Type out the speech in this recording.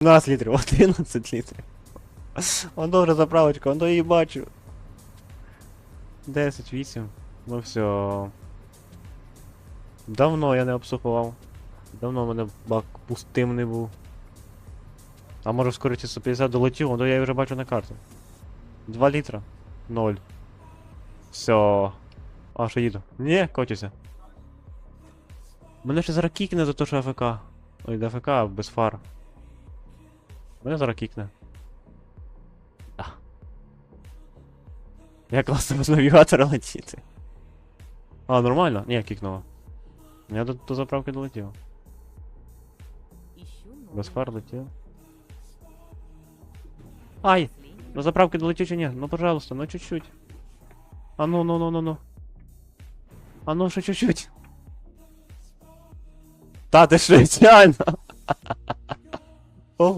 12 літрів, 11 літрів. Он добре заправочка, он її бачу. 10, 8. Ну все. Давно я не обсухував. Давно в мене бак пустим не був. А може в скорості 150 долетів, то я її вже бачу на карту. 2 літра. 0. Все. А, що їду? Ні, котюся. Мене ще зараз кікне за те, що АФК. Ой, не АФК, без фар. Мене зараз кікне. А. Я класно без навігатора летіти. А, нормально? Ні, кікнуло. Я до, до заправки долетів. Без фар летів. Ай! До заправки долетів чи ні? Ну, пожалуйста, ну чуть-чуть. А ну, ну, ну, ну, ну. А ну, ще чуть-чуть. Та ти що, реально?